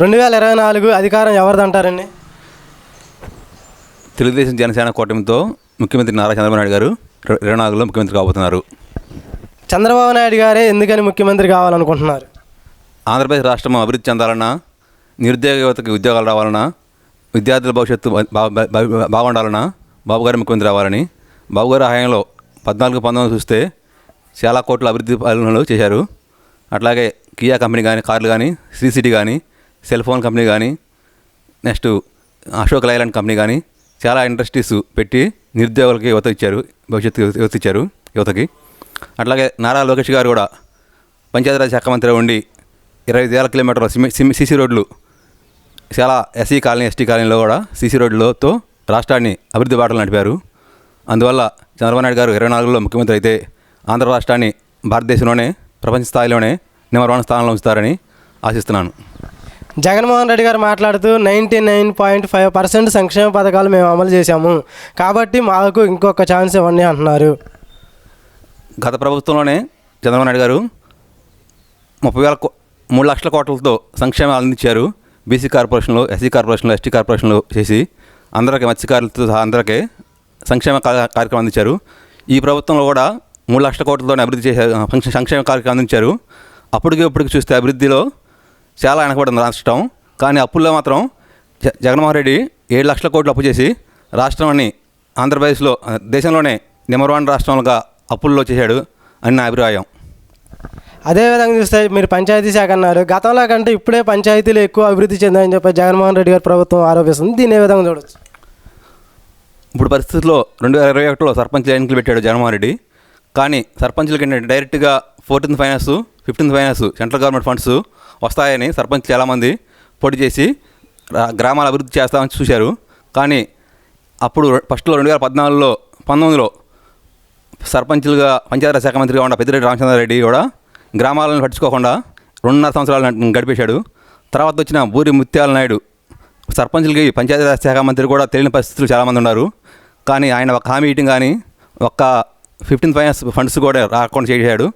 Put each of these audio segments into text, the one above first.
రెండు వేల ఇరవై నాలుగు అధికారం ఎవరిదంటారండి? తెలుగుదేశం జనసేన కూటమితో ముఖ్యమంత్రి నారా చంద్రబాబు నాయుడు గారు ఇర- ఇరవై నాలుగులో ముఖ్యమంత్రి కాబోతున్నారు. చంద్రబాబు నాయుడు గారే ఎందుకని ముఖ్యమంత్రి కావాలనుకుంటున్నారు? ఆంధ్రప్రదేశ్ రాష్ట్రం అభివృద్ధి చెందాలన్నా నిరుద్యోగ యువతకి ఉద్యోగాలు రావాలన్నా విద్యార్థుల భవిష్యత్తు బాగుండాలన్నా బాబు గారు ముఖ్యమంత్రి రావాలని బాబు గారి హయాంలో పద్నాలుగు పంతొమ్మిది చూస్తే చాలా కోట్ల అభివృద్ధి పనులు చేశారు. అట్లాగే కియా కంపెనీ కానీ కార్లు కానీ శ్రీ సిటీ కానీ సెల్ ఫోన్ కంపెనీ కానీ నెక్స్ట్ అశోక్ లైలాండ్ కంపెనీ కానీ చాలా ఇండస్ట్రీస్ పెట్టి నిరుద్యోగులకి యువత ఇచ్చారు భవిష్యత్తు యువత- ఇచ్చారు యువతకి. అట్లాగే నారా లోకేష్ గారు కూడా పంచాయతీరాజ్ శాఖ మంత్రి ఉండి ఇరవై ఐదు వేల కిలోమీటర్ల సిమె- రోడ్లు చాలా ఎస్సీ కాలనీ ఎస్టీ కాలనీలో కూడా సీసీ రోడ్లతో రాష్ట్రాన్ని అభివృద్ధి బాటలు నడిపారు. అందువల్ల చంద్రబాబు నాయుడు గారు ఇరవై నాలుగులో ముఖ్యమంత్రి అయితే ఆంధ్ర రాష్ట్రాన్ని భారతదేశంలోనే ప్రపంచ స్థాయిలోనే నెంబర్ వన్ స్థానంలో ఉంచుతారని ఆశిస్తున్నాను. జగన్మోహన్ రెడ్డి గారు మాట్లాడుతూ ninety nine point five percent సంక్షేమ పథకాలు మేము అమలు చేశాము. కాబట్టి మాకు ఇంకొక ఛాన్స్ ఇవ్వండి అంటున్నారు. గత ప్రభుత్వంలోనే చంద్రబాబు నాయుడు గారు ముప్పై వేల కో- మూడు లక్షల కోట్లతో సంక్షేమాలు అందించారు. బీసీ కార్పొరేషన్లు ఎస్సీ కార్పొరేషన్లో ఎస్టీ కార్పొరేషన్లు చేసి అందరికీ మత్స్యకారులతో సహా అందరికీ సంక్షేమ కార్యక్రమం అందించారు. ఈ ప్రభుత్వంలో కూడా మూడు లక్షల కోట్లతో అభివృద్ధి చేశారు. సంక్షేమ కార్యక్రమం అందించారు. అప్పటికి ఇప్పటికి చూస్తే అభివృద్ధిలో చాలా వెనకబడింది రాష్ట్రం కానీ అప్పుల్లో మాత్రం జ- జగన్మోహన్ రెడ్డి ఏడు లక్షల కోట్లు అప్పు చేసి రాష్ట్రాన్ని ఆంధ్రప్రదేశ్లో దేశంలోనే నెంబర్ వన్ రాష్ట్రంగా అప్పుల్లో చేశాడు అని నా అభిప్రాయం. అదేవిధంగా చూస్తే మీరు పంచాయతీ శాఖ అన్నారు. గతంలో కంటే ఇప్పుడే పంచాయతీలు ఎక్కువ అభివృద్ధి చెందాయని చెప్పి జగన్మోహన్ రెడ్డి గారి ప్రభుత్వం ఆరోపిస్తుంది. దీన్ని ఏ విధంగా చూడొచ్చు? ఇప్పుడు పరిస్థితుల్లో రెండు వేల ఇరవై ఒకటిలో సర్పంచ్ ఎన్నికలు పెట్టాడు జగన్మోహన్ రెడ్డి. కానీ సర్పంచ్లకి డైరెక్ట్గా fourteenth finance fifteenth finance central government funds వస్తాయని సర్పంచ్ చాలామంది పోటీ చేసి గ్రామాల అభివృద్ధి చేస్తామని చూశారు. కానీ అప్పుడు ఫస్ట్లో రెండు వేల పద్నాలుగులో పంతొమ్మిదిలో సర్పంచులుగా పంచాయతీరాజ్ శాఖ మంత్రిగా ఉన్న పెద్దిరెడ్డి రామచంద్రారెడ్డి కూడా గ్రామాలను పట్టించుకోకుండా రెండున్నర సంవత్సరాలు గడిపేశాడు. తర్వాత వచ్చిన బూరి ముత్యాల నాయుడు సర్పంచులకి పంచాయతీరాజ్ శాఖ మంత్రి కూడా తెలియని పరిస్థితులు చాలామంది ఉన్నారు. కానీ ఆయన ఒక హామీ ఇయటం కానీ ఒక్క ఫిఫ్టీన్ ఫైనాన్స్ ఫండ్స్ కూడా రాకుండా చేశాడు.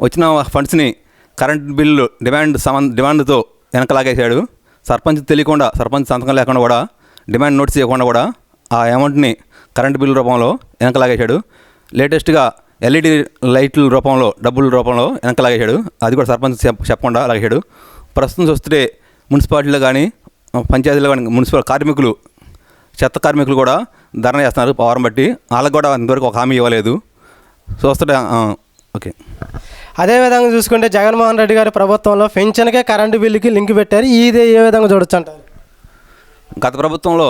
వచ్చిన ఫండ్స్ని కరెంట్ బిల్లు డిమాండ్ సంబంధ డిమాండ్తో వెనకలాగేశాడు. సర్పంచ్ తెలియకుండా సర్పంచ్ సంతకం లేకుండా కూడా డిమాండ్ నోటీస్ ఇవ్వకుండా కూడా ఆ అమౌంట్ని కరెంట్ బిల్లు రూపంలో వెనకలాగేశాడు. లేటెస్ట్గా ఎల్ఈడి లైట్ల రూపంలో డబ్బుల రూపంలో వెనకలాగేశాడు. అది కూడా సర్పంచ్ చెప్పకుండా లాగేశాడు. ప్రస్తుతం చూస్తే మున్సిపాలిటీలో కానీ పంచాయతీలో కానీ మున్సిపల్ కార్మికులు చెత్త కార్మికులు కూడా ధర్నా చేస్తున్నారు. పవరం బట్టి. వాళ్ళకు కూడా ఇంతవరకు ఒక హామీ ఇవ్వలేదు. చూస్తుంటే ఓకే. అదేవిధంగా చూసుకుంటే జగన్మోహన్ రెడ్డి గారి ప్రభుత్వంలో పెన్షన్కే కరెంటు బిల్లుకి లింక్ పెట్టారు. ఇది ఏ విధంగా చూడొచ్చు అంటారు? గత ప్రభుత్వంలో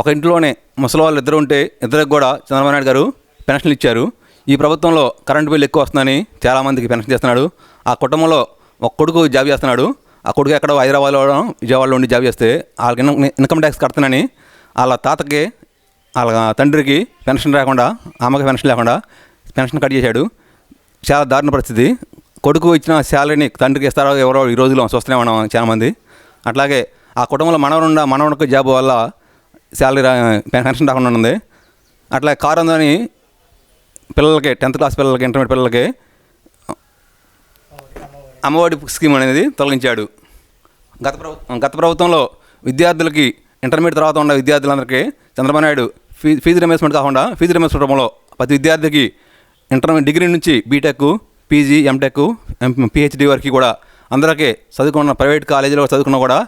ఒక ఇంట్లోనే ముసలి వాళ్ళు ఇద్దరు ఉంటే ఇద్దరికి కూడా చంద్రబాబు నాయుడు గారు పెన్షన్లు ఇచ్చారు. ఈ ప్రభుత్వంలో కరెంటు బిల్లు ఎక్కువ వస్తుందని చాలామందికి పెన్షన్ చేస్తున్నాడు. ఆ కుటుంబంలో ఒక కొడుకు జాబ్ చేస్తున్నాడు. ఆ కొడుకు ఎక్కడో హైదరాబాద్లో విజయవాడలో ఉండి జాబ్ చేస్తే వాళ్ళకి ఇన్కమ్ ట్యాక్స్ కడుతున్నానని వాళ్ళ తాతకి వాళ్ళ తండ్రికి పెన్షన్ రాకుండా అమ్మకి పెన్షన్ లేకుండా పెన్షన్ కట్ చేశాడు. చాలా దారుణ పరిస్థితి. కొడుకు ఇచ్చిన శాలరీని తండ్రికి ఇస్తారో ఎవరో ఈ రోజులో చూస్తూనే ఉన్నాం చాలామంది అట్లాగే ఆ కుటుంబంలో మనవరుండ మనవడికి జాబ్ వల్ల శాలరీ పెన్షన్ రాకుండా ఉంది. అట్లా కారు ఉందని పిల్లలకి టెన్త్ క్లాస్ పిల్లలకి ఇంటర్మీడియట్ పిల్లలకి అమ్మఒడి స్కీమ్ అనేది తొలగించాడు. గత ప్రభుత్వం గత ప్రభుత్వంలో విద్యార్థులకి ఇంటర్మీడియట్ తర్వాత ఉన్న విద్యార్థులందరికీ Chandrababu Naidu fee fee reimbursement కాకుండా ఫీజు రిమేస్మెంట్ రూపంలో ప్రతి విద్యార్థికి ఇంటర్మీడియట్ డిగ్రీ నుంచి బీటెక్ పీజీ ఎంటెక్ పిహెచ్డి వరకు కూడా అందరికీ చదువుకున్న ప్రైవేట్ కాలేజీలో చదువుకున్న కూడా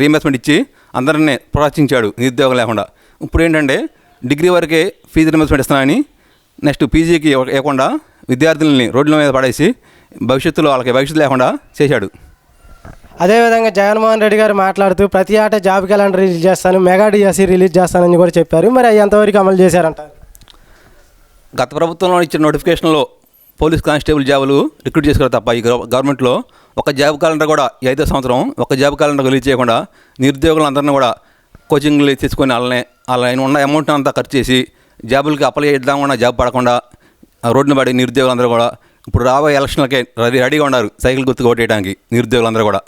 రీఎంబర్స్మెంట్ ఇచ్చి అందరినీ ప్రోత్సహించాడు నిరుద్యోగం లేకుండా. ఇప్పుడు ఏంటంటే డిగ్రీ వరకే ఫీజు రీఎంబర్స్మెంట్ ఇస్తున్నానని నెక్స్ట్ పీజీకి ఇవ్వకుండా విద్యార్థులని రోడ్ల మీద పడేసి భవిష్యత్తులో వాళ్ళకి భవిష్యత్తు లేకుండా చేశాడు. అదేవిధంగా జగన్మోహన్ రెడ్డి గారు మాట్లాడుతూ ప్రతి ఆట జాబ్ క్యాలెండర్ రిలీజ్ చేస్తాను మెగా డిఎస్సి రిలీజ్ చేస్తానని కూడా చెప్పారు. మరి అవి ఎంతవరకు అమలు చేశారంటారు గత ప్రభుత్వంలో ఇచ్చిన నోటిఫికేషన్లో పోలీస్ కానిస్టేబుల్ జాబులు రిక్రూట్ చేసుకోరు తప్ప ఈ గవర్నమెంట్లో ఒక జాబ్ క్యాలెండర్ కూడా ఈ ఐదో సంవత్సరం ఒక జాబ్ క్యాలెండర్ రిలీజ్ చేయకుండా నిరుద్యోగులందరినీ కూడా కోచింగ్లు తీసుకొని వాళ్ళని వాళ్ళ ఉన్న అమౌంట్ అంతా ఖర్చు చేసి జాబులకి అప్లై చేద్దాం కూడా జాబ్ పడకుండా ఆ రోడ్డున పడి నిరుద్యోగులందరూ కూడా ఇప్పుడు రాబోయే ఎలక్షన్లకే రెడీ రెడీగా ఉన్నారు సైకిల్ గుర్తు ఓటేయడానికి నిరుద్యోగులందరూ కూడా.